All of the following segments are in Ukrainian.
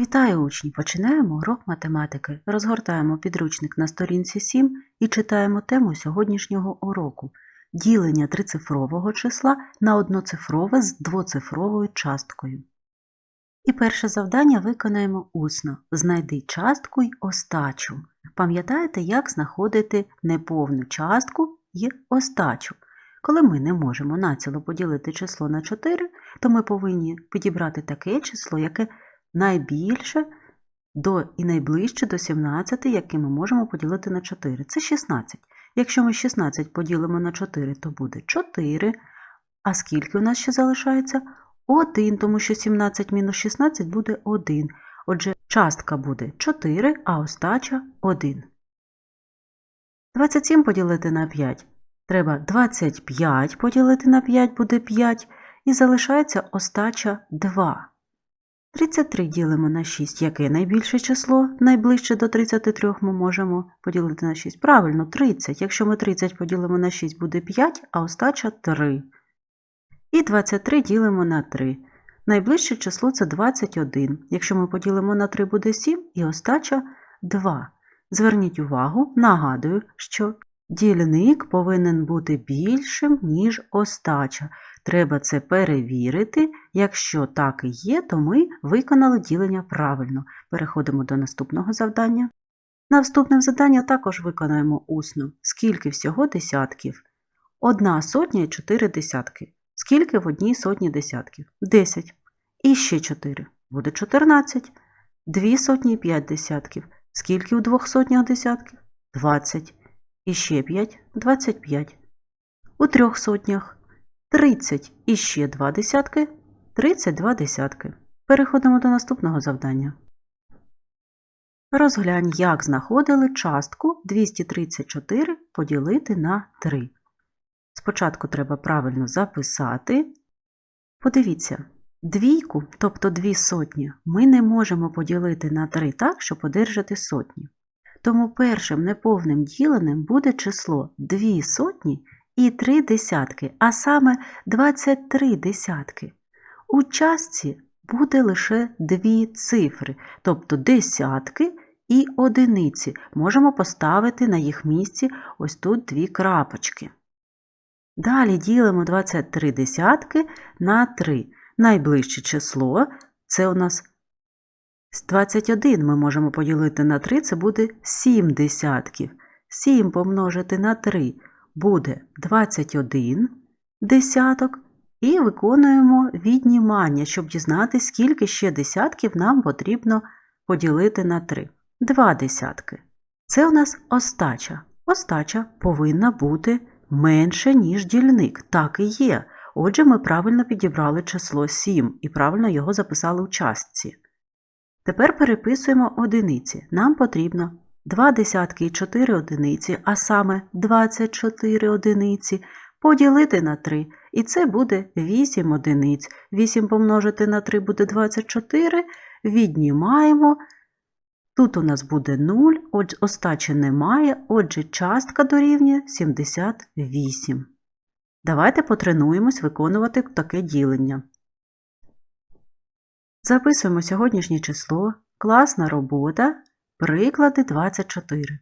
Вітаю учні! Починаємо урок математики. Розгортаємо підручник на сторінці 7 і читаємо тему сьогоднішнього уроку ділення трицифрового числа на одноцифрове з двоцифровою часткою. І перше завдання виконаємо усно. Знайди частку й остачу. Пам'ятаєте, як знаходити неповну частку й остачу? Коли ми не можемо націло поділити число на 4, то ми повинні підібрати таке число, яке найбільше до і найближче до 17, яке ми можемо поділити на 4. Це 16. Якщо ми 16 поділимо на 4, то буде 4. А скільки у нас ще залишається? 1, тому що 17 мінус 16 буде 1. Отже, частка буде 4, а остача 1. 27 поділити на 5. Треба 25 поділити на 5 буде 5. І залишається остача 2. 33 ділимо на 6. Яке найбільше число? Найближче до 33 ми можемо поділити на 6. Правильно, 30. Якщо ми 30 поділимо на 6, буде 5, а остача 3. І 23 ділимо на 3. Найближче число це 21. Якщо ми поділимо на 3, буде 7 і остача 2. Зверніть увагу, нагадую, що дільник повинен бути більшим, ніж остача. Треба це перевірити. Якщо так і є, то ми виконали ділення правильно. Переходимо до наступного завдання. Наступне завдання також виконаємо усно. Скільки всього десятків? Одна сотня і чотири десятки. Скільки в одній сотні десятків? 10. І ще 4. Буде 14. Дві сотні і 5 десятків. Скільки у двох сотнях десятків? 20. І ще 5 – 25. У трьох сотнях 30 і ще 2 десятки – 32 десятки. Переходимо до наступного завдання. Розглянь, як знаходили частку 234 поділити на 3. Спочатку треба правильно записати. Подивіться, двійку, тобто дві сотні, ми не можемо поділити на 3 так, щоб одержати сотні. Тому першим неповним діленим буде число 2 сотні і 3 десятки, а саме 23 десятки. У частці буде лише дві цифри, тобто десятки і одиниці. Можемо поставити на їх місці ось тут дві крапочки. Далі ділимо 23 десятки на 3. Найближче число це у нас 21 ми можемо поділити на 3, це буде 7 десятків. 7 помножити на 3 буде 21 десяток. І виконуємо віднімання, щоб дізнатися, скільки ще десятків нам потрібно поділити на 3. 2 десятки. Це у нас остача. Остача повинна бути менше, ніж дільник. Так і є. Отже, ми правильно підібрали число 7 і правильно його записали у частці. Тепер переписуємо одиниці. Нам потрібно 2 десятки і 4 одиниці, а саме 24 одиниці, поділити на 3. І це буде 8 одиниць. 8 помножити на 3 буде 24. Віднімаємо. Тут у нас буде 0, отже, остачі немає, отже, частка дорівнює 78. Давайте потренуємось виконувати таке ділення. Записуємо сьогоднішнє число, класна робота, приклади 24.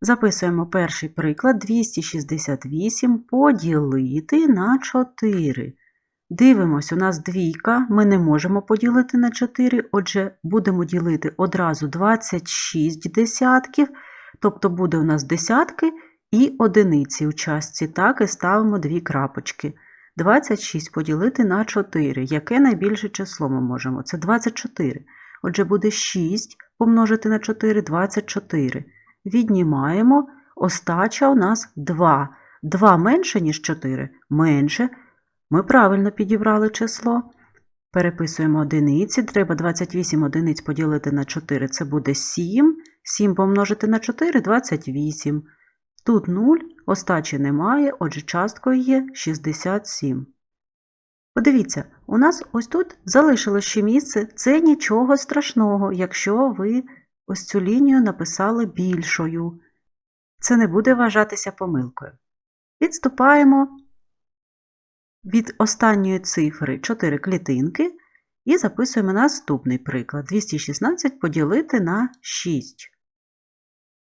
Записуємо перший приклад 268 поділити на 4. Дивимось, у нас двійка, ми не можемо поділити на 4, отже, будемо ділити одразу 26 десятків, тобто буде у нас десятки і одиниці у частці. Так і ставимо дві крапочки. 26 поділити на 4. Яке найбільше число ми можемо? Це 24. Отже, буде 6 помножити на 4 24. Віднімаємо. Остача у нас 2. 2 менше, ніж 4? Менше. Ми правильно підібрали число. Переписуємо одиниці. Треба 28 одиниць поділити на 4. Це буде 7. 7 помножити на 4 28. Тут 0, остачі немає, отже, часткою є 67. Подивіться, у нас ось тут залишилось ще місце. Це нічого страшного, якщо ви ось цю лінію написали більшою. Це не буде вважатися помилкою. Відступаємо від останньої цифри 4 клітинки І записуємо наступний приклад. 216 поділити на 6.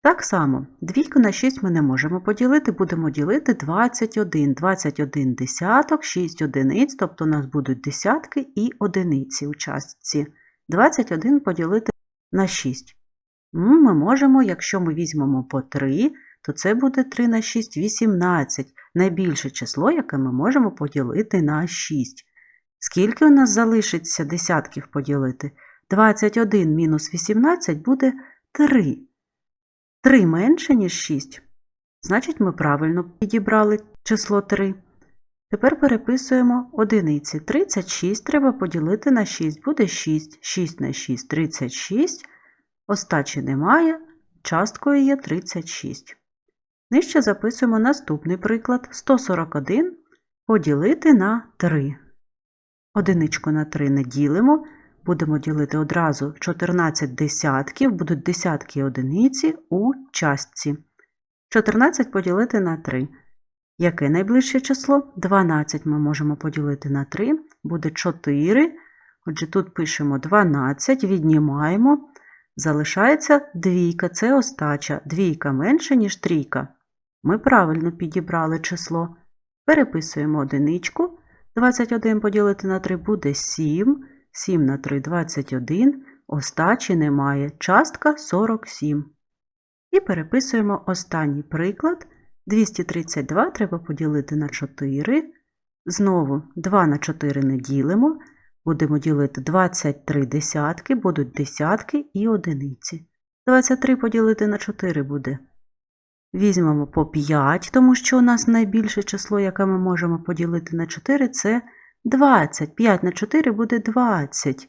Так само, двійку на 6 ми не можемо поділити, будемо ділити 21. 21 десяток, 6 одиниць, тобто у нас будуть десятки і одиниці у частці. 21 поділити на 6. Ми можемо, якщо ми візьмемо по 3, то це буде 3 на 6 – 18. Найбільше число, яке ми можемо поділити на 6. Скільки у нас залишиться десятків поділити? 21 мінус 18 буде 3. 3 менше, ніж 6. Значить, ми правильно підібрали число 3. Тепер переписуємо одиниці. 36 треба поділити на 6. Буде 6. 6 на 6 – 36. Остачі немає. Часткою є 36. Нижче записуємо наступний приклад. 141 поділити на 3. Одиничку на 3 не ділимо. Будемо ділити одразу 14 десятків, будуть десятки одиниці у частці. 14 поділити на 3. Яке найближче число? 12 ми можемо поділити на 3, буде 4. Отже, тут пишемо 12, віднімаємо. Залишається двійка, це остача. Двійка менше, ніж трійка. Ми правильно підібрали число. Переписуємо одиничку. 21 поділити на 3 буде 7. 7 на 3 – 21. Остачі немає. Частка 47. І переписуємо останній приклад. 232 треба поділити на 4. Знову 2 на 4 не ділимо. Будемо ділити 23 десятки, будуть десятки і одиниці. 23 поділити на 4 буде. Візьмемо по 5, тому що у нас найбільше число, яке ми можемо поділити на 4, це 20. 5 на 4 буде 20.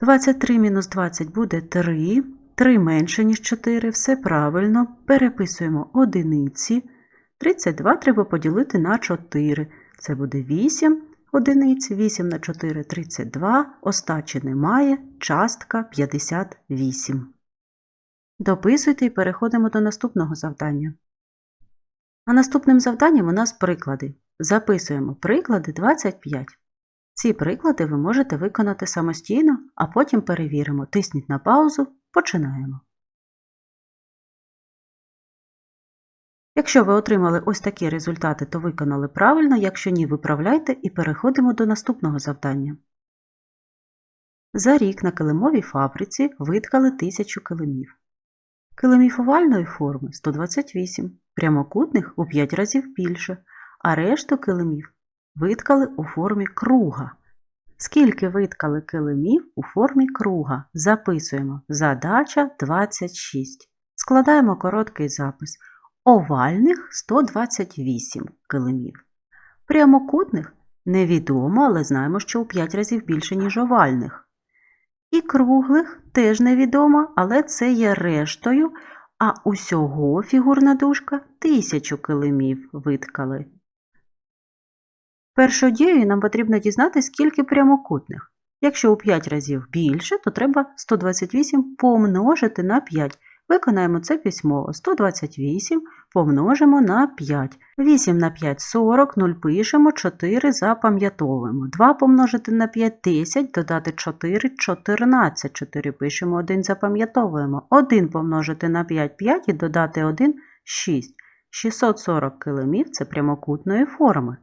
23 мінус 20 буде 3. 3 менше, ніж 4. Все правильно. Переписуємо одиниці. 32 треба поділити на 4. Це буде 8 одиниць. 8 на 4 – 32. Остачі немає. Частка 58. Дописуйте і переходимо до наступного завдання. А наступним завданням у нас приклади. Записуємо приклади 25. Ці приклади ви можете виконати самостійно, а потім перевіримо. Тисніть на паузу. Починаємо. Якщо ви отримали ось такі результати, то виконали правильно, якщо ні, виправляйте і переходимо до наступного завдання. За рік на килимовій фабриці виткали 1000 килимів. Килимів овальної форми 128, прямокутних у 5 разів більше, а решту килимів виткали у формі круга. Скільки виткали килимів у формі круга? Записуємо. Задача 26. Складаємо короткий запис. Овальних 128 килимів. Прямокутних невідомо, але знаємо, що у 5 разів більше, ніж овальних. І круглих теж невідомо, але це є рештою, а усього фігурна дужка тисячу килимів виткали. Першою дією нам потрібно дізнатися, скільки прямокутних. Якщо у 5 разів більше, то треба 128 помножити на 5. Виконаємо це письмово. 128 помножимо на 5. 8 на 5 – 40, 0 пишемо, 4 запам'ятовуємо. 2 помножити на 5 – 10, додати 4 – 14. 4 пишемо, 1 запам'ятовуємо. 1 помножити на 5 – 5 і додати 1 – 6. 640 килимів – це прямокутної форми.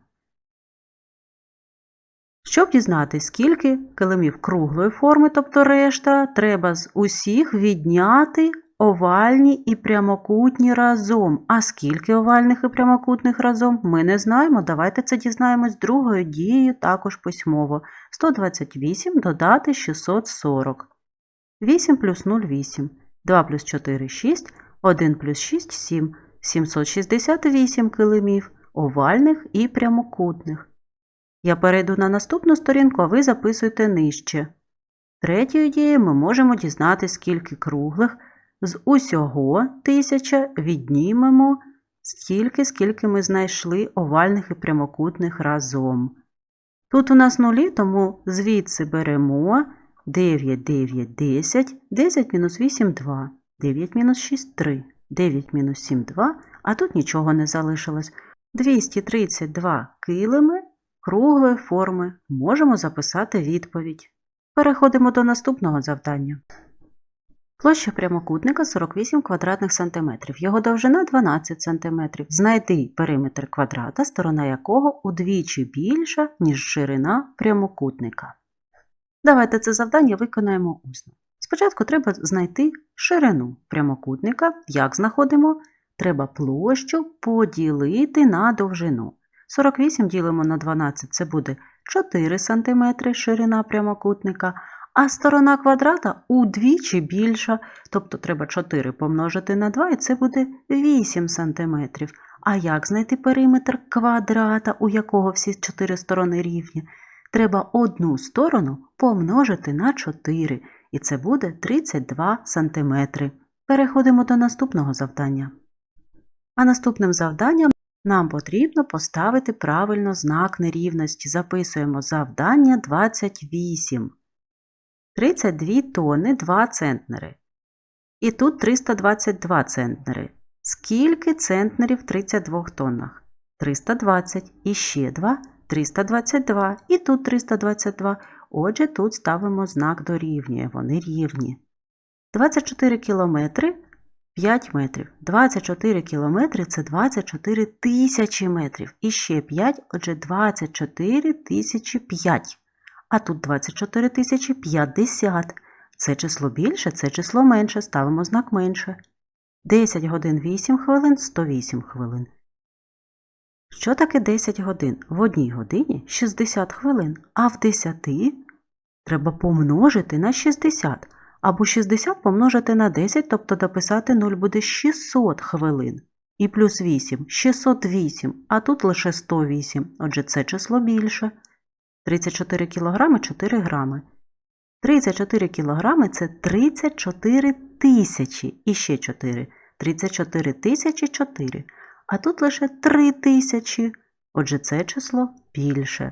Щоб дізнатися, скільки килимів круглої форми, тобто решта, треба з усіх відняти овальні і прямокутні разом. А скільки овальних і прямокутних разом, ми не знаємо. Давайте це дізнаємось другою дією, також письмово. 128 додати 640. 8 плюс 0 – 8. 2 плюс 4 – 6. 1 плюс 6 – 7. 768 килимів овальних і прямокутних. Я перейду на наступну сторінку, а ви записуйте нижче. Третьою дією ми можемо дізнатися, скільки круглих. З усього тисяча віднімемо стільки, скільки ми знайшли овальних і прямокутних разом. Тут у нас нулі, тому звідси беремо 9, 9, 10, 10 мінус 8 – 2, 9 мінус 6 – 3, 9 мінус 7 – 2, а тут нічого не залишилось. 232 килими круглої форми, можемо записати відповідь. Переходимо до наступного завдання. Площа прямокутника 48 квадратних сантиметрів, його довжина 12 сантиметрів. Знайди периметр квадрата, сторона якого удвічі більша, ніж ширина прямокутника. Давайте це завдання виконаємо усно. Спочатку треба знайти ширину прямокутника. Як знаходимо? Треба площу поділити на довжину. 48 ділимо на 12 це буде 4 см ширина прямокутника, а сторона квадрата удвічі більша, тобто треба 4 помножити на 2 і це буде 8 см. А як знайти периметр квадрата, у якого всі 4 сторони рівні? Треба одну сторону помножити на 4, і це буде 32 см. Переходимо до наступного завдання. А наступним завданням нам потрібно поставити правильно знак нерівності. Записуємо завдання 28. 32 тонни 2 центнери. І тут 322 центнери. Скільки центнерів в 32 тоннах? 320. І ще 2 322. І тут 322. Отже, тут ставимо знак дорівнює. Вони рівні. 24 кілометри 5 метрів. 24 кілометри – це 24 тисячі метрів. І ще 5, отже 24 тисячі 5. А тут 24 тисячі 50. Це число більше, це число менше. Ставимо знак менше. 10 годин 8 хвилин, 108 хвилин. Що таке 10 годин? В одній годині 60 хвилин, а в 10 треба помножити на 60. Або 60 помножити на 10, тобто дописати 0 буде 600 хвилин. І плюс 8 – 608, а тут лише 108, отже це число більше. 34 кілограми – 4 грами. 34 кілограми – це 34 тисячі. І ще 4. 34 тисячі 4. А тут лише 3 тисячі. Отже це число більше.